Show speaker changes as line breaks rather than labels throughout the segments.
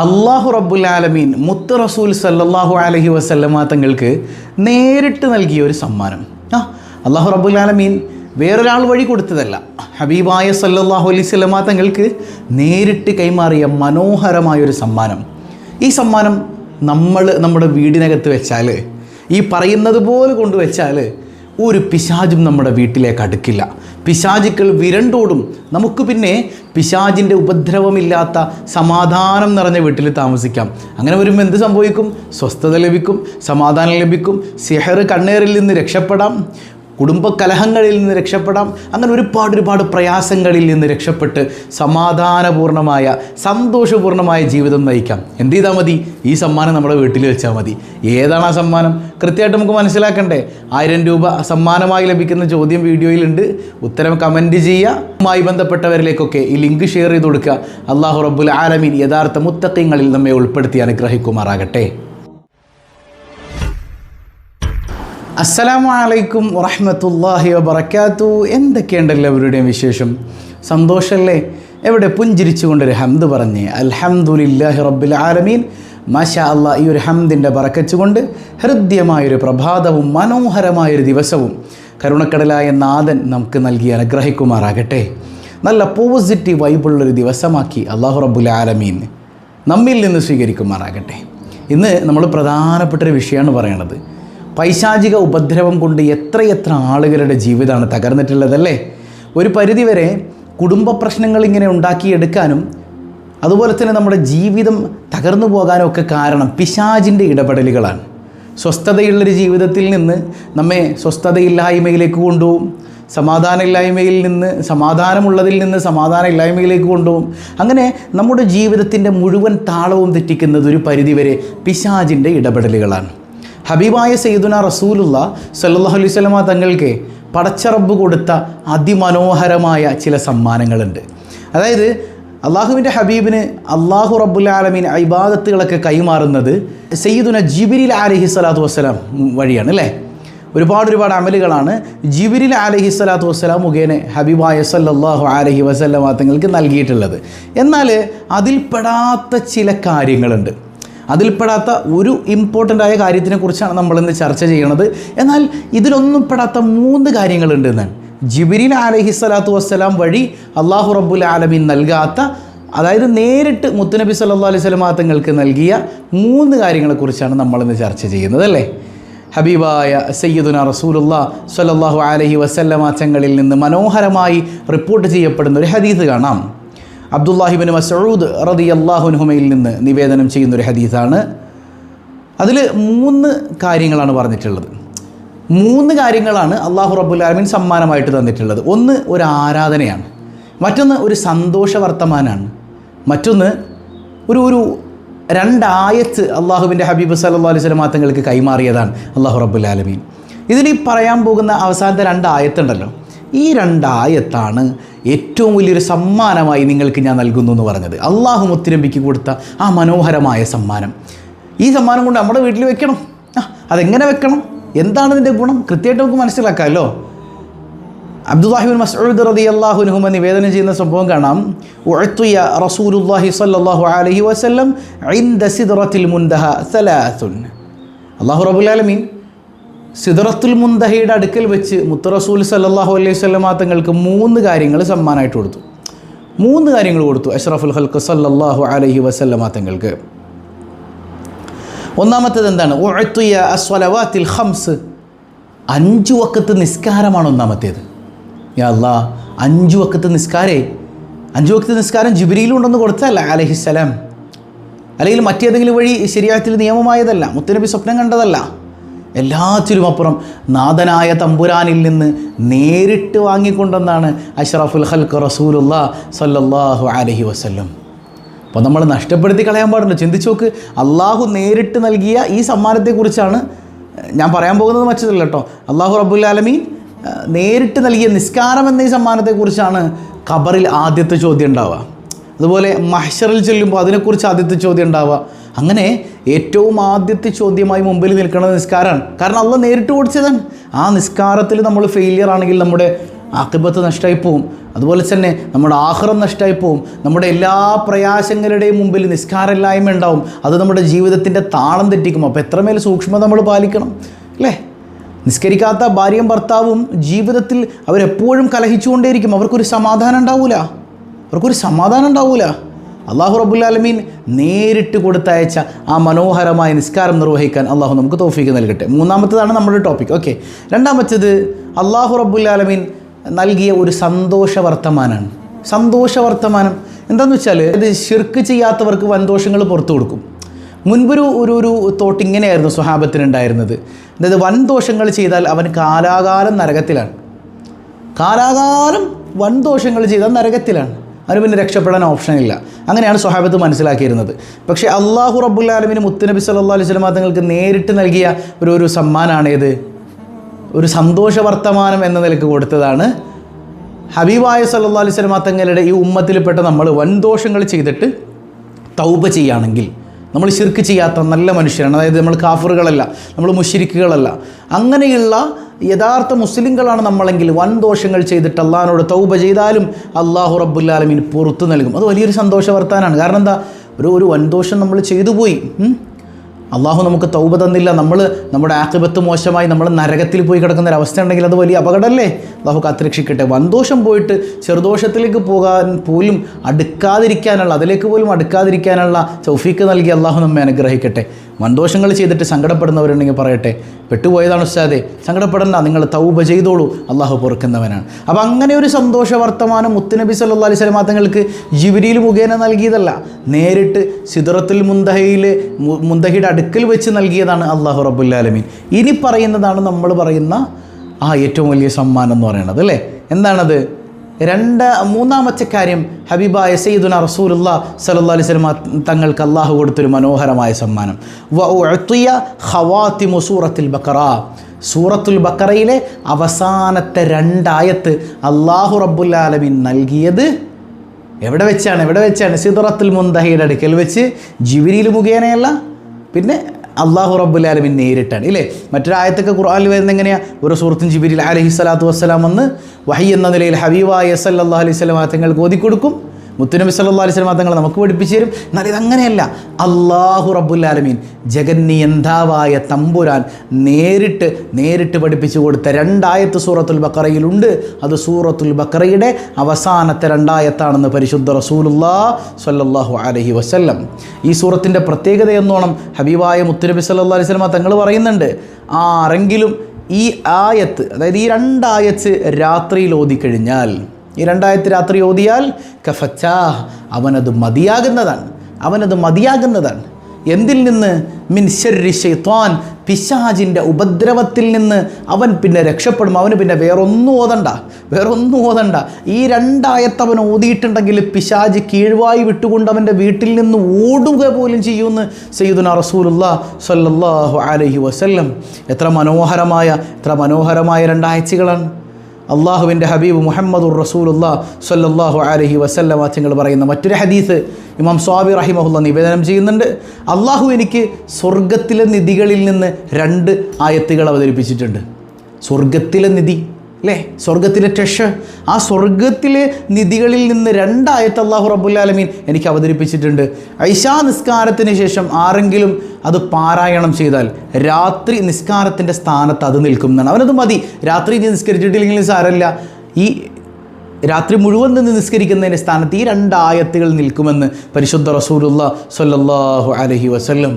അള്ളാഹു റബ്ബുൽ ആലമീൻ മുത്ത് റസൂൽ സല്ലാഹു അലഹി വസല്ലമ തങ്ങൾക്ക് നേരിട്ട് നൽകിയ ഒരു സമ്മാനം. ആ അള്ളാഹു റബ്ബുൽ ആലമീൻ വേറൊരാൾ വഴി കൊടുത്തതല്ല. ഹബീബായ സല്ലാഹു അലൈഹി സ്വലമ തങ്ങൾക്ക് നേരിട്ട് കൈമാറിയ മനോഹരമായൊരു സമ്മാനം. ഈ സമ്മാനം നമ്മൾ നമ്മുടെ വീടിനകത്ത് വെച്ചാൽ ഈ പറയുന്നത് പോലെ കൊണ്ടുവച്ചാൽ ഒരു പിശാചും നമ്മുടെ വീട്ടിലേക്ക് അടുക്കില്ല. പിശാചുക്കൾ വിരണ്ടോടും നമുക്ക് പിന്നെ പിശാചിന്റെ ഉപദ്രവമില്ലാത്ത സമാധാനം നിറഞ്ഞ വീട്ടിൽ താമസിക്കാം. അങ്ങനെ വരുമ്പോൾ എന്ത് സംഭവിക്കും? സ്വസ്ഥത ലഭിക്കും സമാധാനം ലഭിക്കും സിഹർ കണ്ണേറിൽ നിന്ന് രക്ഷപ്പെടാം. കുടുംബ കലഹങ്ങളിൽ നിന്ന് രക്ഷപ്പെടാം. അങ്ങനെ ഒരുപാട് ഒരുപാട് പ്രയാസങ്ങളിൽ നിന്ന് രക്ഷപ്പെട്ട് സമാധാനപൂർണമായ സന്തോഷപൂർണമായ ജീവിതം നയിക്കാം. എന്ത് ചെയ്താൽ മതി? ഈ സമ്മാനം നമ്മുടെ വീട്ടിൽ വെച്ചാൽ മതി. ഏതാണ് ആ സമ്മാനം? കൃത്യമായിട്ട് നമുക്ക് മനസ്സിലാക്കണ്ടേ? ആയിരം രൂപ സമ്മാനമായി ലഭിക്കുന്ന ചോദ്യം വീഡിയോയിലുണ്ട്. ഉത്തരം കമന്റ് ചെയ്യുക. മായി ബന്ധപ്പെട്ടവരിലേക്കൊക്കെ ഈ ലിങ്ക് ഷെയർ ചെയ്ത് കൊടുക്കുക. അള്ളാഹു റബ്ബുൽ ആലമീൻ യഥാർത്ഥ മുത്തക്കങ്ങളിൽ നമ്മെ ഉൾപ്പെടുത്തി അനുഗ്രഹിക്കുമാറാകട്ടെ. അസ്സലാമു അലൈക്കും വറഹ്മത്തുള്ളാഹി വബറകാത്തു. എന്തൊക്കെയുണ്ട് എല്ലാവരുടെയും വിശേഷം? സന്തോഷമല്ലേ എവിടെ പുഞ്ചിരിച്ചുകൊണ്ടൊരു ഹംദ് പറഞ്ഞ്. അൽഹംദുലില്ലാഹി റബ്ബിൽ ആലമീൻ. മാഷാ അള്ളാ ഈ ഒരു ഹംദിന്റെ പറക്കച്ചുകൊണ്ട് ഹൃദ്യമായൊരു പ്രഭാതവും മനോഹരമായൊരു ദിവസവും കരുണക്കടലായ നാഥൻ നമുക്ക് നൽകി അനുഗ്രഹിക്കുമാറാകട്ടെ. നല്ല പോസിറ്റീവ് വൈബുള്ളൊരു ദിവസമാക്കി അള്ളാഹു റബ്ബുൽ ആലമീൻ നമ്മിൽ നിന്ന് സ്വീകരിക്കുമാറാകട്ടെ. ഇന്ന് നമ്മൾ പ്രധാനപ്പെട്ടൊരു വിഷയമാണ് പറയണത്. പൈശാചിക ഉപദ്രവം കൊണ്ട് എത്രയെത്ര ആളുകളുടെ ജീവിതമാണ് തകർന്നിട്ടുള്ളതല്ലേ? ഒരു പരിധിവരെ കുടുംബ പ്രശ്നങ്ങൾ ഇങ്ങനെ ഉണ്ടാക്കിയെടുക്കാനും അതുപോലെ തന്നെ നമ്മുടെ ജീവിതം തകർന്നു പോകാനും ഒക്കെ കാരണം പിശാചിന്റെ ഇടപെടലുകളാണ്. സ്വസ്ഥതയുള്ളൊരു ജീവിതത്തിൽ നിന്ന് നമ്മെ സ്വസ്ഥതയില്ലായ്മയിലേക്ക് കൊണ്ടുപോകും. സമാധാനമില്ലായ്മയിൽ നിന്ന് സമാധാനമുള്ളതിൽ നിന്ന് സമാധാനമില്ലായ്മയിലേക്ക് കൊണ്ടുപോകും. അങ്ങനെ നമ്മുടെ ജീവിതത്തിന്റെ മുഴുവൻ താളവും തെറ്റിക്കുന്നത് ഒരു പരിധിവരെ പിശാചിന്റെ ഇടപെടലുകളാണ്. ഹബീബായ സയ്യിദുന റസൂലുള്ള സല്ലാഹു അലൈഹി സ്വലമ തങ്ങൾക്ക് പടച്ചറബ് കൊടുത്ത അതിമനോഹരമായ ചില സമ്മാനങ്ങളുണ്ട്. അതായത് അള്ളാഹുവിന്റെ ഹബീബിന് അള്ളാഹു റബ്ബുൽ ആലമീൻ കൈമാറുന്നത് സയ്യിദുന ജിബിരിൽ അലഹി സ്വലാത്തു വസ്സലാം വഴിയാണ് അല്ലേ? ഒരുപാട് ഒരുപാട് അമലുകളാണ് ജിബിരിൽ അലഹി സ്വലാത്തു വസ്സലാം മുഖേന ഹബീബായ സല്ലാഹു അലഹി വസല്ലമ തങ്ങൾക്ക് നൽകിയിട്ടുള്ളത്. എന്നാൽ അതിൽപ്പെടാത്ത ചില കാര്യങ്ങളുണ്ട്. അതിൽപ്പെടാത്ത ഒരു ഇമ്പോർട്ടന്റ് ആയ കാര്യത്തിനെ കുറിച്ചാണ് നമ്മളിന്ന് ചർച്ച ചെയ്യണത്. എന്നാൽ ഇതിലൊന്നും പെടാത്ത മൂന്ന് കാര്യങ്ങളുണ്ട് എന്നാൽ ജിബിരിൽ അലഹി സ്വലാത്തു വസ്സലാം വഴി അള്ളാഹു റബ്ബുൽ ആലമീൻ നൽകാത്ത അതായത് നേരിട്ട് മുത്തുനബി സല്ലാ അലൈഹി സ്വലമാ തങ്ങൾക്ക് നൽകിയ മൂന്ന് കാര്യങ്ങളെക്കുറിച്ചാണ് നമ്മളിന്ന് ചർച്ച ചെയ്യുന്നത് അല്ലേ? ഹബീബായ സയ്യിദുന റസൂലുള്ള സല്ലാഹു അലഹി വസല്ലമ തങ്ങളിൽ നിന്ന് മനോഹരമായി റിപ്പോർട്ട് ചെയ്യപ്പെടുന്ന ഒരു ഹദീസ് കാണാം. അബ്ദുല്ലാഹിബിൻ മസൂദ് റതി അള്ളാഹുനുഹുമയിൽ നിന്ന് നിവേദനം ചെയ്യുന്നൊരു ഹദീസാണ്. അതിൽ മൂന്ന് കാര്യങ്ങളാണ് പറഞ്ഞിട്ടുള്ളത്. മൂന്ന് കാര്യങ്ങളാണ് അള്ളാഹു റബുല്ലാലമിൻ സമ്മാനമായിട്ട് തന്നിട്ടുള്ളത്. ഒന്ന് ഒരു ആരാധനയാണ്. മറ്റൊന്ന് ഒരു സന്തോഷ വർത്തമാനാണ് മറ്റൊന്ന് ഒരു ഒരു രണ്ടായത്ത് അള്ളാഹുവിന്റെ ഹബീബ് സല്ലാ അലൈഹി മാത്തങ്ങൾക്ക് തങ്ങൾക്ക് കൈമാറിയതാണ് അള്ളാഹു റബുല്ലാലമീൻ ഇതിൽ പറയാൻ പോകുന്ന അവസാനത്തെ രണ്ടായത്തുണ്ടല്ലോ ഈ രണ്ടായത്താണ് ഏറ്റവും വലിയൊരു സമ്മാനമായി നിങ്ങൾക്ക് ഞാൻ നൽകുന്നു എന്ന് പറഞ്ഞത്. അള്ളാഹു മുത്തിരമ്പിക്ക് കൊടുത്ത ആ മനോഹരമായ സമ്മാനം. ഈ സമ്മാനം കൊണ്ട് നമ്മുടെ വീട്ടിൽ വെക്കണം. അതെങ്ങനെ വെക്കണം? എന്താണ് ഇതിന്റെ ഗുണം? കൃത്യമായിട്ട് നമുക്ക് മനസ്സിലാക്കാമല്ലോ. അബ്ദുല്ലാഹിബിൻ മസ്ഊദ് റതി അള്ളാഹുനുഹുമ നിവേദനം ചെയ്യുന്ന സംഭവം കാണാം. ഉഴത്തുയ റസൂലുല്ലാഹി സല്ലാഹു അലഹി വസ്ലം അള്ളാഹു റബുലാലമീൻ സിദറത്തുൽ മുന്തഹയുടെ അടുക്കൽ വെച്ച് മുത്തറസൂൽ സല്ലാഹു അലൈഹി സ്വലമാ തങ്ങൾക്ക് മൂന്ന് കാര്യങ്ങൾ സമ്മാനമായിട്ട് കൊടുത്തു. മൂന്ന് കാര്യങ്ങൾ കൊടുത്തു അഷ്റഫുൽ ഹൽക്ക് സല്ലാഹു അലഹി വസല്ലമാ തങ്ങൾക്ക്. ഒന്നാമത്തേത് എന്താണ്? ഹംസ് അഞ്ചു വക്കത്ത് നിസ്കാരമാണ് ഒന്നാമത്തേത്. യാ അഞ്ചു വക്കത്ത് നിസ്കാരേ. അഞ്ചു വക്കത്ത് നിസ്കാരം ജിബിരിയിലും ഉണ്ടെന്ന് കൊടുത്തല്ല അലഹിസ്സലാം. അല്ലെങ്കിൽ മറ്റേതെങ്കിലും വഴി ശരിയായത്തിൽ നിയമമായതല്ല മുത്തനബി സ്വപ്നം കണ്ടതല്ല. എല്ലാത്തിലും അപ്പുറം നാഥനായ തമ്പുരാനിൽ നിന്ന് നേരിട്ട് വാങ്ങിക്കൊണ്ടെന്നാണ് അഷ്റഫുൽ ഹൽക്ക് റസൂലുള്ള സല്ലല്ലാഹു അലഹി വസ്ല്ലം. അപ്പോൾ നമ്മൾ നഷ്ടപ്പെടുത്തി കളയാൻ പാടില്ല ചിന്തിച്ചു നോക്ക് അള്ളാഹു നേരിട്ട് നൽകിയ ഈ സമ്മാനത്തെക്കുറിച്ചാണ് ഞാൻ പറയാൻ പോകുന്നത് മറ്റതല്ല കേട്ടോ. അള്ളാഹു റബ്ബുൽ ആലമീൻ നേരിട്ട് നൽകിയ നിസ്കാരം എന്ന ഈ സമ്മാനത്തെക്കുറിച്ചാണ് ഖബറിൽ ആദ്യത്തെ ചോദ്യം ഉണ്ടാവുക. അതുപോലെ മഹ്ഷറിൽ ചെല്ലുമ്പോൾ അതിനെക്കുറിച്ച് ആദ്യത്തെ ചോദ്യം ഉണ്ടാവുക. അങ്ങനെ ഏറ്റവും ആദ്യത്തെ ചോദ്യമായി മുമ്പിൽ നിൽക്കുന്നത് നിസ്കാരമാണ്. കാരണം അള്ള നേരിട്ട് ഓടിച്ചതാണ്. ആ നിസ്കാരത്തിൽ നമ്മൾ ഫെയിലിയർ ആണെങ്കിൽ നമ്മുടെ ആക്കിബത്ത് നഷ്ടമായി പോവും. അതുപോലെ തന്നെ നമ്മുടെ ആഹ്റം നഷ്ടമായി പോവും. നമ്മുടെ എല്ലാ പ്രയാസങ്ങളുടെയും മുമ്പിൽ നിസ്കാരമില്ലായ്മ ഉണ്ടാവും. അത് നമ്മുടെ ജീവിതത്തിന്റെ താളം തെറ്റിക്കും. അപ്പോൾ എത്രമേൽ സൂക്ഷ്മത നമ്മൾ പാലിക്കണം അല്ലേ? നിസ്കരിക്കാത്ത ഭാര്യയും ഭർത്താവും ജീവിതത്തിൽ അവരെപ്പോഴും കലഹിച്ചുകൊണ്ടേയിരിക്കും. അവർക്കൊരു സമാധാനം ഉണ്ടാവില്ല അവർക്കൊരു സമാധാനം ഉണ്ടാവില്ല അള്ളാഹു റബുല്ലാലമീൻ നേരിട്ട് കൊടുത്തയച്ച ആ മനോഹരമായ നിസ്കാരം നിർവഹിക്കാൻ അള്ളാഹു നമുക്ക് തോഫിക്ക് നൽകട്ടെ. മൂന്നാമത്തതാണ് നമ്മുടെ ടോപ്പിക് ഓക്കെ രണ്ടാമത്തത് അള്ളാഹു റബുല്ലാലമീൻ നൽകിയ ഒരു സന്തോഷ വർത്തമാനമാണ് സന്തോഷ വർത്തമാനം എന്താണെന്ന് വെച്ചാൽ ഇത് ഷിർക്ക് ചെയ്യാത്തവർക്ക് വൻദോഷങ്ങൾ പുറത്തു കൊടുക്കും. മുൻപൊരു ഒരു ഒരു തോട്ട് ഇങ്ങനെയായിരുന്നു സ്വഹാബത്തിനുണ്ടായിരുന്നത്. അതായത് വൻദോഷങ്ങൾ ചെയ്താൽ അവൻ കാലാകാലം നരകത്തിലാണ്. കാലാകാലം വൻദോഷങ്ങൾ ചെയ്താൽ നരകത്തിലാണ്. അവന് പിന്നെ രക്ഷപ്പെടാൻ ഇല്ല. അങ്ങനെയാണ് സ്വഹാബത്ത് മനസ്സിലാക്കിയിരുന്നത്. പക്ഷേ അള്ളാഹു റബ്ബുല്ലാലമിന് മുത്തുനബി സല്ലാ അലൈഹി സ്വലമാ തങ്ങൾക്ക് നേരിട്ട് നൽകിയ ഒരു ഒരു സമ്മാനാണേത് ഒരു സന്തോഷ വർത്തമാനം എന്ന നിലയ്ക്ക് കൊടുത്തതാണ്. ഹബീബായ സല്ലാ അലൈഹി തങ്ങളുടെ ഈ ഉമ്മത്തിൽപ്പെട്ട നമ്മൾ വൻ ദോഷങ്ങൾ ചെയ്തിട്ട് തൗബ ചെയ്യുകയാണെങ്കിൽ നമ്മൾ ശിർക്ക് ചെയ്യാത്ത നല്ല മനുഷ്യരാണ്. അതായത് നമ്മൾ കാഫറുകളല്ല നമ്മൾ മുഷിരിക്കുകളല്ല. അങ്ങനെയുള്ള യഥാർത്ഥ മുസ്ലിങ്ങളാണ് നമ്മളെങ്കിൽ വൻ ദോഷങ്ങൾ ചെയ്തിട്ട് അള്ളാഹിനോട് തൗബ ചെയ്താലും അള്ളാഹു റബ്ബുല്ലാലമീൻ പുറത്തു നൽകും. അത് വലിയൊരു സന്തോഷ വർത്താനാണ് കാരണം എന്താ? ഒരു ഒരു വൻദോഷം നമ്മൾ ചെയ്തു പോയി. അള്ളാഹു നമുക്ക് തൗബ തന്നില്ല. നമ്മൾ നമ്മുടെ ആക്കിബത്ത് മോശമായി നമ്മൾ നരകത്തിൽ പോയി കിടക്കുന്ന ഒരു അവസ്ഥ ഉണ്ടെങ്കിൽ അത് വലിയ അപകടമല്ലേ? അള്ളാഹു കാത്തിരക്ഷിക്കട്ടെ. വൻദോഷം പോയിട്ട് ചെറുദോഷത്തിലേക്ക് പോകാൻ പോലും അടുക്കാതിരിക്കാനുള്ള അതിലേക്ക് പോലും അടുക്കാതിരിക്കാനുള്ള ചൗഫീക്ക് നൽകി അള്ളാഹു നമ്മെ അനുഗ്രഹിക്കട്ടെ. വൻദോഷങ്ങൾ ചെയ്തിട്ട് സങ്കടപ്പെടുന്നവരുണ്ടെങ്കിൽ പറയട്ടെ പെട്ടുപോയതാണ് ഉസ്താദേ. സങ്കടപ്പെടണ്ട നിങ്ങൾ തൗബ ചെയ്തോളൂ. അള്ളാഹു പൊറുക്കുന്നവനാണ്. അപ്പോൾ അങ്ങനെ ഒരു സന്തോഷ വർത്തമാനം മുത്തുനബി സല്ലാ അലൈഹി സ്വലമാ തങ്ങൾക്ക് ജിബിരിയിൽ മുഖേന നൽകിയതല്ല. നേരിട്ട് സിദറത്തുൽ മുന്തഹയിൽ മുന്തഹയുടെ അടുക്കൽ വെച്ച് നൽകിയതാണ് അള്ളാഹു റബുല്ലാലമീൻ ഇനി പറയുന്നതാണ് നമ്മൾ പറയുന്ന ആ ഏറ്റവും വലിയ സമ്മാനം എന്ന് പറയുന്നത് അല്ലേ? എന്താണത്? രണ്ട് മൂന്നാമത്തെ കാര്യം ഹബീബ സയ്യിദുന റസൂലുള്ള സല്ലല്ലാഹു അലൈഹി വസല്ലം തങ്ങൾക്ക് അള്ളാഹു കൊടുത്തൊരു മനോഹരമായ സമ്മാനം. വ ഉഅ്തിയ ഖവാത്തിമു സൂറത്തുൽ ബഖറ. സൂറത്തുൽ ബക്കറയിലെ അവസാനത്തെ രണ്ടായത്ത് അള്ളാഹു റബ്ബുല്ലാലമീൻ നൽകിയത് എവിടെ വെച്ചാണ്? എവിടെ വെച്ചാണ്? സിദറത്തുൽ മുന്തഹയുടെ അടുക്കൽ വെച്ച് ജിബിരിയിൽ മുഖേനയല്ല പിന്നെ അള്ളാഹു റബ്ബുലാലമിൻ നേരിട്ടാണ്. ഇല്ലേ? മറ്റൊരായത്തൊക്കെ ഖുർആനിൽ വരുന്ന എങ്ങനെയാണ് ഒരു സുഹൃത്തും ജിബിരിൽ അലഹി സ്വലാത്തു വസ്സലാം വന്ന് വഹി എന്ന നിലയിൽ ഹബീബായ സല്ലാ അലൈഹി സ്വലാം തങ്ങൾക്ക് ഓതിക്കൊടുക്കും. മുത്തുനബി സല്ലാ അലൈഹി സ്വലാം തങ്ങൾ നമുക്ക് പഠിപ്പിച്ചു തരും. എന്നാൽ ഇതങ്ങനെയല്ല. അള്ളാഹു റബ്ബുല്ലാലമീൻ ജഗന്നിയന്താവായ തമ്പുരാൻ നേരിട്ട് നേരിട്ട് പഠിപ്പിച്ചു കൊടുത്ത രണ്ടായത്ത് സൂറത്തുൽ ബക്കറയിലുണ്ട്. അത് സൂറത്തുൽ ബക്കറയുടെ അവസാനത്തെ രണ്ടായത്താണെന്ന് പരിശുദ്ധ റസൂലുല്ലാ സല്ലാഹു അലഹി വസ്ല്ലം. ഈ സൂറത്തിന്റെ പ്രത്യേകത എന്നോണം ഹബീബായ മുത്തുനബി സല്ലാ അലൈഹി സ്വലമ തങ്ങൾ പറയുന്നുണ്ട്. ആരെങ്കിലും ഈ ആയത്ത് അതായത് ഈ രണ്ടായത്ത് രാത്രിയിൽ ഓതിക്കഴിഞ്ഞാൽ ഈ രണ്ടായിരത്തി രാത്രി ഓതിയാൽ കഫച്ചാ അവനത് മതിയാകുന്നതാണ് അവനത് മതിയാകുന്നതാണ്. എന്തിൽ നിന്ന്? മിൻ ഷെയ്ത്വാൻ പിശാജിന്റെ ഉപദ്രവത്തിൽ നിന്ന് അവൻ പിന്നെ രക്ഷപ്പെടും അവന് പിന്നെ വേറൊന്നും ഓതണ്ട വേറൊന്നും ഓതണ്ട. ഈ രണ്ടായത്ത് അവൻ ഓതിയിട്ടുണ്ടെങ്കിൽ പിശാജ് കീഴ്വായി വിട്ടുകൊണ്ട് അവന്റെ വീട്ടിൽ നിന്ന് ഓടുക പോലും ചെയ്യുമെന്ന് സയ്യിദുന റസൂലുള്ള സല്ലാഹു അലഹി വസല്ലം. എത്ര മനോഹരമായ എത്ര മനോഹരമായ രണ്ടാഴ്ചകളാണ് അള്ളാഹുവിന്റെ ഹബീബ് മുഹമ്മദുർ റസൂലുള്ള സല്ലാഹു അലഹി വസല്ലമ തങ്ങൾ പറയുന്ന മറ്റൊരു ഹദീസ് ഇമാം സ്വാബി റഹിമഹുല്ല നിവേദനം ചെയ്യുന്നുണ്ട്. അള്ളാഹു എനിക്ക് സ്വർഗത്തിലെ നിധികളിൽ നിന്ന് രണ്ട് ആയത്തുകൾ അവതരിപ്പിച്ചിട്ടുണ്ട്. സ്വർഗത്തിലെ നിധി. അല്ലേ സ്വർഗത്തിലെ ടെഷ് ആ സ്വർഗത്തിലെ നിധികളിൽ നിന്ന് രണ്ടായത്ത് അള്ളാഹു റബുല്ലാലമീൻ എനിക്ക് അവതരിപ്പിച്ചിട്ടുണ്ട്. ഐശാ നിസ്കാരത്തിന് ശേഷം ആരെങ്കിലും അത് പാരായണം ചെയ്താൽ രാത്രി നിസ്കാരത്തിന്റെ സ്ഥാനത്ത് അത് നിൽക്കും എന്നാണ് അവനത് മതി. രാത്രി നീ നിസ്കരിച്ചിട്ടില്ലെങ്കിലും സാരമില്ല. ഈ രാത്രി മുഴുവൻ നിന്ന് നിസ്കരിക്കുന്നതിന്റെ സ്ഥാനത്ത് ഈ രണ്ടായത്തുകൾ നിൽക്കുമെന്ന് പരിശുദ്ധ റസൂലുള്ള സല്ലല്ലാഹു അലഹി വസല്ലം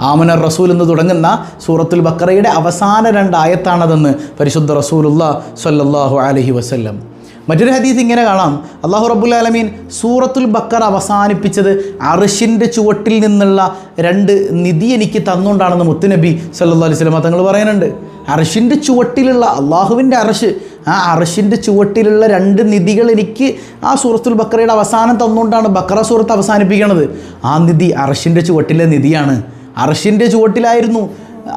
ആമന റസൂൽ എന്ന് തുടങ്ങുന്ന സൂറത്തുൽ ബക്കറയുടെ അവസാന രണ്ടായത്താണതെന്ന് പരിശുദ്ധ റസൂലുള്ള സല്ലാഹു അലഹി വസ്ല്ലം. മറ്റൊരു ഹദീസ് ഇങ്ങനെ കാണാം. അള്ളാഹു റബ്ബുൽ സൂറത്തുൽ ബക്കർ അവസാനിപ്പിച്ചത് അറിഷിന്റെ ചുവട്ടിൽ നിന്നുള്ള രണ്ട് നിധി എനിക്ക് തന്നുകൊണ്ടാണെന്ന് മുത്തുനബി സല്ലു അലൈഹി വസല്ലം തങ്ങൾ പറയുന്നുണ്ട്. അറിഷിന്റെ ചുവട്ടിലുള്ള അള്ളാഹുവിന്റെ അറിഷ് ആ അറിഷിന്റെ ചുവട്ടിലുള്ള രണ്ട് നിധികൾ എനിക്ക് ആ സൂറത്തുൽ ബക്കറയുടെ അവസാനം തന്നുകൊണ്ടാണ് ബക്കറ സൂറത്ത് അവസാനിപ്പിക്കുന്നത് ആ നിധി അറിഷിന്റെ ചുവട്ടിലെ നിധിയാണ്. അർഷിന്റെ ചുവട്ടിലായിരുന്നു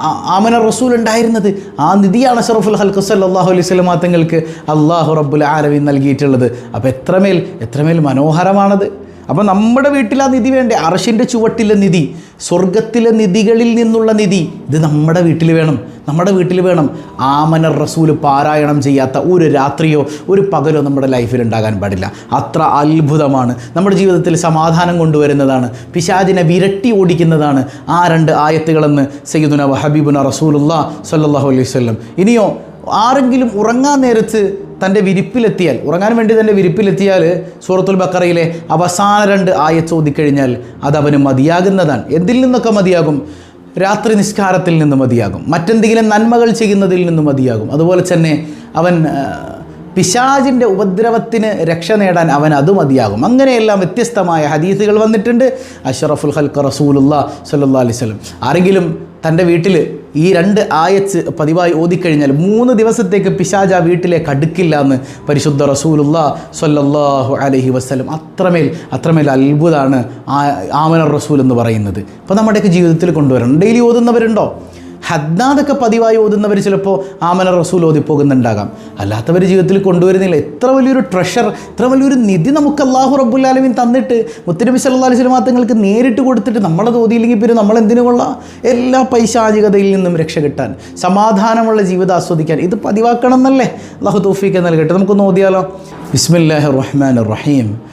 ആമന റസൂൽ ഉണ്ടായിരുന്നത്. ആ നിധിയാണ് അഷറഫുൽ ഹൽക്കു സല്ലാഹു അലൈഹി സ്വലമാ തങ്ങൾക്ക് അള്ളാഹു റബ്ബുൽ ആലമീൻ നൽകിയിട്ടുള്ളത്. അപ്പോൾ എത്രമേൽ എത്രമേൽ മനോഹരമാണത്. അപ്പോൾ നമ്മുടെ വീട്ടിൽ ആ നിധി വേണ്ടേ? അറഷിന്റെ ചുവട്ടിലെ നിധി. സ്വർഗത്തിലെ നിധികളിൽ നിന്നുള്ള നിധി ഇത് നമ്മുടെ വീട്ടിൽ വേണം നമ്മുടെ വീട്ടിൽ വേണം. ആമന റസൂൽ പാരായണം ചെയ്യാത്ത ഒരു രാത്രിയോ ഒരു പകലോ നമ്മുടെ ലൈഫിൽ ഉണ്ടാകാൻ പാടില്ല. അത്ര അത്ഭുതമാണ്. നമ്മുടെ ജീവിതത്തിൽ സമാധാനം കൊണ്ടുവരുന്നതാണ്. പിശാദിനെ വിരട്ടി ഓടിക്കുന്നതാണ്. ആ രണ്ട് ആയത്തുകളെന്ന് സയ്യിദുന ഹബീബുന റസൂലുല്ലാ സല്ലാഹു അലൈഹി വല്ലം ഇനിയോ ആരെങ്കിലും ഉറങ്ങാൻ നേരത്ത് തന്റെ വിരിപ്പിലെത്തിയാൽ ഉറങ്ങാൻ വേണ്ടി തന്റെ വിരിപ്പിലെത്തിയാൽ സൂറത്തുൽ ബക്കറയിലെ അവസാന രണ്ട് ആയത്ത് ഓതിക്കഴിഞ്ഞാൽ അതവന് മതിയാകുന്നതാണ്. എന്തിൽ നിന്നൊക്കെ മതിയാകും? രാത്രി നിസ്കാരത്തിൽ നിന്ന് മതിയാകും. മറ്റെന്തെങ്കിലും നന്മകൾ ചെയ്യുന്നതിൽ നിന്ന് മതിയാകും. അതുപോലെ തന്നെ അവൻ പിശാജിന്റെ ഉപദ്രവത്തിന് രക്ഷ നേടാൻ അവൻ അത് മതിയാകും. അങ്ങനെയെല്ലാം വ്യത്യസ്തമായ ഹദീസുകൾ വന്നിട്ടുണ്ട്. അഷറഫുൽ ഹൽക്ക് റസൂലുള്ള സല്ലാ അലൈഹി സ്വലം ആരെങ്കിലും തന്റെ വീട്ടിൽ ഈ രണ്ട് ആയച്ച് പതിവായി ഓതിക്കഴിഞ്ഞാൽ മൂന്ന് ദിവസത്തേക്ക് പിശാജ വീട്ടിലെ അടുക്കില്ല എന്ന് പരിശുദ്ധ റസൂലുള്ള സൊല്ലാഹു അലഹി വസ്ലം അത്രമേൽ അത്രമേൽ അത്ഭുതമാണ് ആ ആമനർ റസൂൽ എന്ന് പറയുന്നത്. അപ്പോൾ നമ്മുടെയൊക്കെ ജീവിതത്തിൽ കൊണ്ടുവരണം. ഡെയിലി ഓതുന്നവരുണ്ടോ? ഹദ്ദാദൊക്കെ പതിവായി ഓതുന്നവർ ചിലപ്പോൾ ആമന റസൂൽ ഓതിപ്പോകുന്നുണ്ടാകാം. അല്ലാത്തവർ ജീവിതത്തിൽ കൊണ്ടുവരുന്നില്ല. എത്ര വലിയൊരു ട്രഷർ എത്ര വലിയൊരു നിധി നമുക്ക് അള്ളാഹു റബ്ബുല്ലാലമീൻ തന്നിട്ട് മുത്തനബി സല്ലാ അലൈഹി സ്വലമാങ്ങൾക്ക് നേരിട്ട് കൊടുത്തിട്ട് നമ്മളെ ഓതിയില്ലെങ്കിൽ പിന്നെ നമ്മൾ എന്തിനു കൊള്ളാം? എല്ലാ പൈശാചികതയിൽ നിന്നും രക്ഷ കിട്ടാൻ സമാധാനമുള്ള ജീവിതം ആസ്വദിക്കാൻ. ഇത് പതിവാക്കണം എന്നല്ലേ അള്ളാഹു തൗഫീഖ് നൽകട്ടെ. നമുക്കൊന്ന് ഓതിയാലോ? ബിസ്മില്ലാഹി റഹ്മാൻ റഹീം.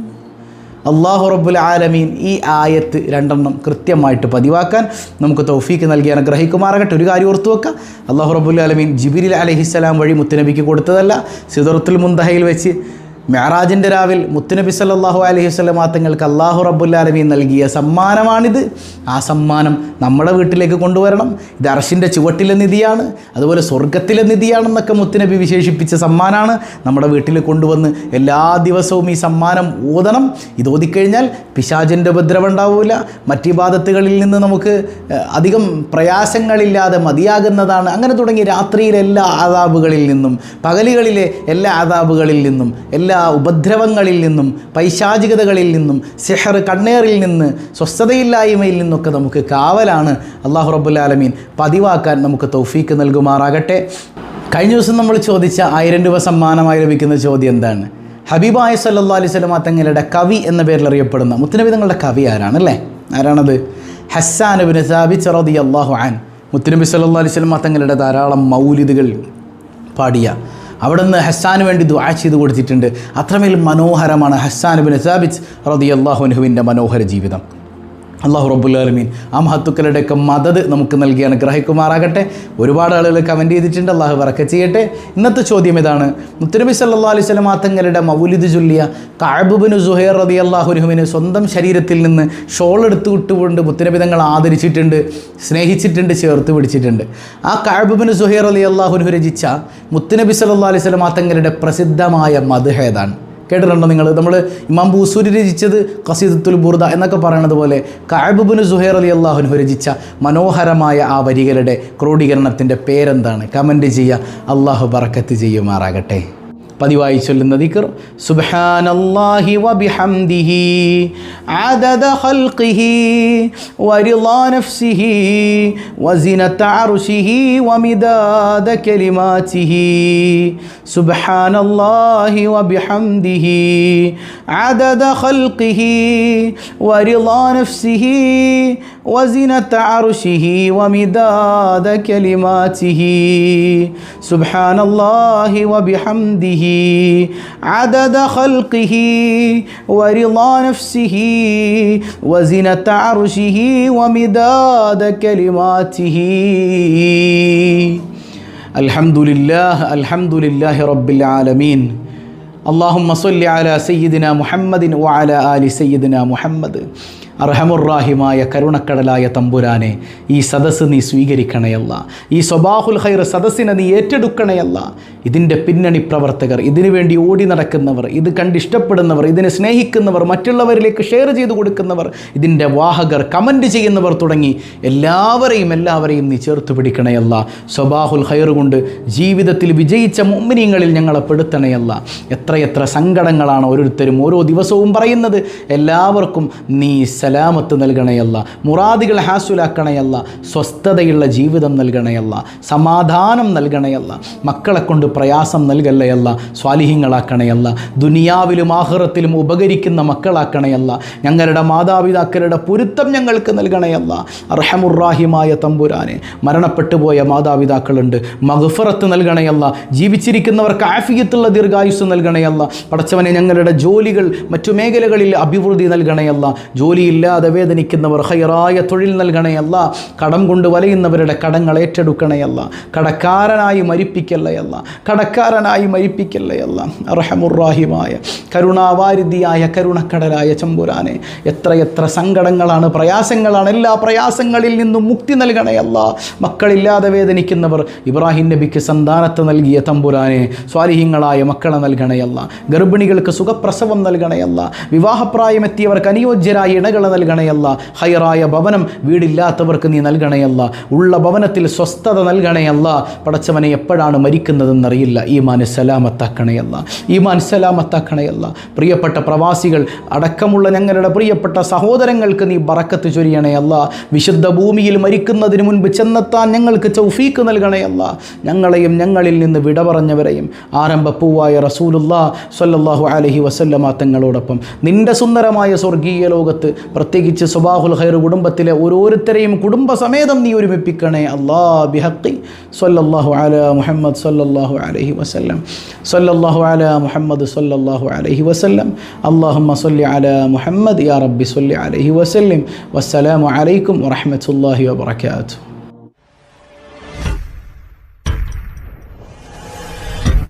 അള്ളാഹു റബ്ബുൽ ആലമീൻ ഈ ആയത്ത് രണ്ടെണ്ണം കൃത്യമായിട്ട് പതിവാക്കാൻ നമുക്ക് തൗഫീക്ക് നൽകി അനുഗ്രഹിക്കുമാറാകട്ടെ. ഒരു കാര്യം ഓർത്തു വെക്കുക അള്ളാഹു റബ്ബുൽ ആലമീൻ ജിബിരിൽ അലഹിസ്സലാം വഴി മുത്തനബിക്ക് കൊടുത്തതല്ല സിദറത്തുൽ മുന്തഹയിൽ വെച്ച് മെഹറാജിന്റെ രാവിൽ മുത്തുനബി സല്ലാഹു അലൈഹി വസ്ലമാ തങ്ങൾക്ക് അള്ളാഹു റബ്ബുല്ലാലമീൻ നൽകിയ സമ്മാനമാണിത്. ആ സമ്മാനം നമ്മുടെ വീട്ടിലേക്ക് കൊണ്ടുവരണം. ഇത് അർഷിന്റെ ചുവട്ടിലെ നിധിയാണ്. അതുപോലെ സ്വർഗത്തിലെ നിധിയാണെന്നൊക്കെ മുത്തുനബി വിശേഷിപ്പിച്ച സമ്മാനമാണ് നമ്മുടെ വീട്ടിൽ കൊണ്ടുവന്ന് എല്ലാ ദിവസവും ഈ സമ്മാനം ഓതണം. ഇത് ഓതിക്കഴിഞ്ഞാൽ പിശാചിന്റെ ഉപദ്രവം ഉണ്ടാവില്ല മറ്റിബാദത്തുകളിൽ നിന്ന് നമുക്ക് അധികം പ്രയാസങ്ങളില്ലാതെ മതിയാകുന്നതാണ്. അങ്ങനെ തുടങ്ങി രാത്രിയിലെ എല്ലാ ആദാബുകളിൽ നിന്നും പകലുകളിലെ എല്ലാ ആദാബുകളിൽ നിന്നും എല്ലാ ഉപദ്രവങ്ങളിൽ നിന്നും പൈശാചികതകളിൽ നിന്നും സെഹർ കണ്ണേറിൽ നിന്ന് സ്വസ്ഥതയില്ലായ്മയിൽ നിന്നൊക്കെ നമുക്ക് കാവലാണ് അള്ളാഹു റബുലാലമീൻ പതിവാക്കാൻ നമുക്ക് തൗഫീക്ക് നൽകുമാറാകട്ടെ. കഴിഞ്ഞ ദിവസം നമ്മൾ ചോദിച്ച ആയിരം രൂപ സമ്മാനമായി ലഭിക്കുന്ന ചോദ്യം എന്താണ്? ഹബീബായ സല്ലാ അലൈഹി സ്വലമ തങ്ങളുടെ കവി എന്ന പേരിൽ അറിയപ്പെടുന്ന മുത്തനബി തങ്ങളുടെ കവി ആരാണ് അല്ലേ ആരാണത്? ഹസ്സാനുബിൻ സാബിച്ച് റതി അള്ളാഹു ആൻ മുത്തനബി സല്ലാ അലൈഹി സ്വലമ തങ്ങളുടെ ധാരാളം മൗലിദുകൾ പാടിയ അവിടുന്ന് ഹസ്സാന് വേണ്ടി ദുആ ചെയ്ത് കൊടുത്തിട്ടുണ്ട്. അത്രമേൽ മനോഹരമാണ് ഹസ്സാൻ ബിൻ സാബിച്ച് റതി അള്ളാഹുനുഹുവിന്റെ മനോഹര ജീവിതം. അള്ളാഹു റബ്ബുല്ലാലമീൻ ആ മഹത്തുക്കളുടെയൊക്കെ മദത് നമുക്ക് നൽകി അനുഗ്രഹിക്കുമാറാകട്ടെ. ഒരുപാട് ആളുകൾ കമന്റ് ചെയ്തിട്ടുണ്ട്. അള്ളാഹു വറക്ക ചെയ്യട്ടെ. ഇന്നത്തെ ചോദ്യം ഇതാണ്. മുത്തനബി സല്ലാ അലൈഹി സ്വലം തങ്ങളുടെ മൗലിദ് ചൊല്ലിയ കാഴ്ബുബിന് സുഹൈർ റതി അള്ളാഹുരുഹുവിന് സ്വന്തം ശരീരത്തിൽ നിന്ന് ഷോൾ എടുത്തു വിട്ടുകൊണ്ട് മുത്തനബി തങ്ങൾ ആദരിച്ചിട്ടുണ്ട് സ്നേഹിച്ചിട്ടുണ്ട് ചേർത്ത് പിടിച്ചിട്ടുണ്ട്. ആ കാഴ്ബുബിന് സുഹൈർ അലി അള്ളാഹുരുഹു രചിച്ച മുത്തനബി സല്ലാ അലൈഹി സ്വലം തങ്ങളുടെ പ്രസിദ്ധമായ മധുഹേതാണ് കേട്ടിട്ടുണ്ടോ നിങ്ങൾ? നമ്മൾ ഇമാം ബൂസൂരി രചിച്ചത് കസീദത്തുൽ ബുർദ എന്നൊക്കെ പറയണത് പോലെ കാബുബിന് സുഹൈർ അലി അള്ളാഹുനു രചിച്ച മനോഹരമായ ആ വരികളുടെ ക്രോഡീകരണത്തിന്റെ പേരെന്താണ്? കമന്റ് ചെയ്യുക. അള്ളാഹു ബറക്കത്ത് ചെയ്യുമാറാകട്ടെ. പതിവായി ചൊല്ലുന്ന ദിക്ർ സുബ്ഹാനല്ലാഹി വബിഹംദിഹി عدد خلقه ورضا نفسه وزنة عرشه ومداد كلماته سبحان الله وبحمده عدد خلقه ورضا نفسه وزنة عرشه ومداد كلماته سبحان الله وبحمده عدد خلقه ورضا نفسه وزنة عرشه ومداد كلماته الحمد لله الحمد لله رب العالمين اللهم صل على سيدنا محمد وعلى آل سيدنا محمد അർഹമുറാഹിമായ കരുണക്കടലായ തമ്പുരാനെ ഈ സദസ്സ് നീ സ്വീകരിക്കണയല്ല ഈ സ്വബാഹുൽ ഖൈർ സദസ്സിനെ നീ ഏറ്റെടുക്കണയല്ല ഇതിന്റെ പിന്നണി പ്രവർത്തകർ ഇതിനു വേണ്ടി ഓടി നടക്കുന്നവർ ഇത് കണ്ടിഷ്ടപ്പെടുന്നവർ ഇതിനെ സ്നേഹിക്കുന്നവർ മറ്റുള്ളവരിലേക്ക് ഷെയർ ചെയ്ത് കൊടുക്കുന്നവർ ഇതിന്റെ വാഹകർ കമന്റ് ചെയ്യുന്നവർ തുടങ്ങി എല്ലാവരെയും എല്ലാവരെയും നീ ചേർത്ത് പിടിക്കണയല്ല സ്വബാഹുൽ ഹയർ കൊണ്ട് ജീവിതത്തിൽ വിജയിച്ച മുമ്മിനിങ്ങളിൽ ഞങ്ങളെ പെടുത്തണയല്ല എത്രയെത്ര സങ്കടങ്ങളാണ് ഓരോരുത്തരും ഓരോ ദിവസവും പറയുന്നത്. എല്ലാവർക്കും നീ സലാമത്ത് നൽകണയല്ല മുറാദികൾ ഹാസുലാക്കണയല്ല സ്വസ്ഥതയുള്ള ജീവിതം നൽകണയല്ല സമാധാനം നൽകണയല്ല മക്കളെ കൊണ്ട് പ്രയാസം നൽകല്ലയല്ല സ്വാലിഹ്യങ്ങളാക്കണയല്ല ദുനിയാവിലും ആഹ്റത്തിലും ഉപകരിക്കുന്ന മക്കളാക്കണയല്ല ഞങ്ങളുടെ മാതാപിതാക്കളുടെ പൊരുത്തം ഞങ്ങൾക്ക് നൽകണയല്ല അർഹമുറാഹിമായ തമ്പുരാനെ മരണപ്പെട്ടു പോയ മാതാപിതാക്കളുണ്ട്. മഹഫറത്ത് നൽകണയല്ല ജീവിച്ചിരിക്കുന്നവർക്ക് ആഫിയത്തുള്ള ദീർഘായുസ് നൽകണയല്ല പടച്ചവനെ ഞങ്ങളുടെ ജോലികൾ മറ്റു മേഖലകളിൽ അഭിവൃദ്ധി നൽകണയല്ല ജോലിയില്ലാതെ വേദനിക്കുന്നവർ ഹൈറായ തൊഴിൽ നൽകണയല്ല കടം കൊണ്ട് വലയുന്നവരുടെ കടങ്ങൾ ഏറ്റെടുക്കണയല്ല കടക്കാരനായി മരിപ്പിക്കല്ലയല്ല കടക്കാരനായി മരിപ്പിക്കല്ലയല്ല അർഹമുറാഹിമായ കരുണാവാരിധിയായ കരുണക്കടലായ ചമ്പുരാനെ എത്രയെത്ര സങ്കടങ്ങളാണ് പ്രയാസങ്ങളാണ് എല്ലാ പ്രയാസങ്ങളിൽ നിന്നും മുക്തി നൽകണയല്ല മക്കളില്ലാതെ വേദനിക്കുന്നവർ ഇബ്രാഹിം നബിക്ക് സന്താനത്ത് നൽകിയ തമ്പുരാനെ സ്വാലിഹ്യങ്ങളായ മക്കളെ നൽകണയല്ല ഗർഭിണികൾക്ക് സുഖപ്രസവം നൽകണയല്ല വിവാഹപ്രായമെത്തിയവർക്ക് അനുയോജ്യരായ ഇണകളെ നൽകണയല്ല ഹൈറായ ഭവനം വീടില്ലാത്തവർക്ക് നീ നൽകണയല്ല ഉള്ള ഭവനത്തിൽ സ്വസ്ഥത നൽകണയല്ല പടച്ചവനെ എപ്പോഴാണ് മരിക്കുന്നതെന്നറിയില്ല ഈമാൻ സലാമത്താക്കണയല്ല ഈമാൻ സലാമത്താക്കണയല്ല പ്രിയപ്പെട്ട പ്രവാസികൾ അടക്കമുള്ള ഞങ്ങളുടെ പ്രിയപ്പെട്ട സഹോദരങ്ങൾക്ക് നീ ബറക്കത്ത് ചൊരിയണയല്ല വിശുദ്ധ ഭൂമിയിൽ മരിക്കുന്നതിന് മുൻപ് ചെന്നെത്താൻ ഞങ്ങൾക്ക് ചൗഫീക്ക് നൽകണയല്ല ഞങ്ങളെയും ഞങ്ങളിൽ നിന്ന് വിട പറഞ്ഞവരെയും ആരംഭപ്പൂവായ റസൂലുല്ലാ സല്ലാഹു അലഹി വസല്ലമ തങ്ങളോടൊപ്പം. നിന്റെ സുന്ദരമായ സ്വർഗീയ ലോകത്ത് പ്രത്യേകിച്ച് സുബാഹുൽ ഹൈർ കുടുംബത്തിലെ ഓരോരുത്തരെയും കുടുംബസമേതം നീ ഒരുമിപ്പിക്കണേ അള്ളാ ബിഹക്കി സ്വല്ലല്ലാഹു അല മുഹമ്മദ് സ്വല്ലല്ലാഹു അലൈഹി വസല്ലം. സല്ലല്ലാഹു അല മുഹമ്മദ് സല്ലല്ലാഹു അലൈഹി വസല്ലം. അല്ലാഹുമ്മ സല്ലി അല മുഹമ്മദ് യാ റബ്ബി സല്ലി അലൈഹി വസല്ലം. വസ്സലാമു അലൈക്കും വറഹ്മത്തുള്ളാഹി വബറകാതുഹു.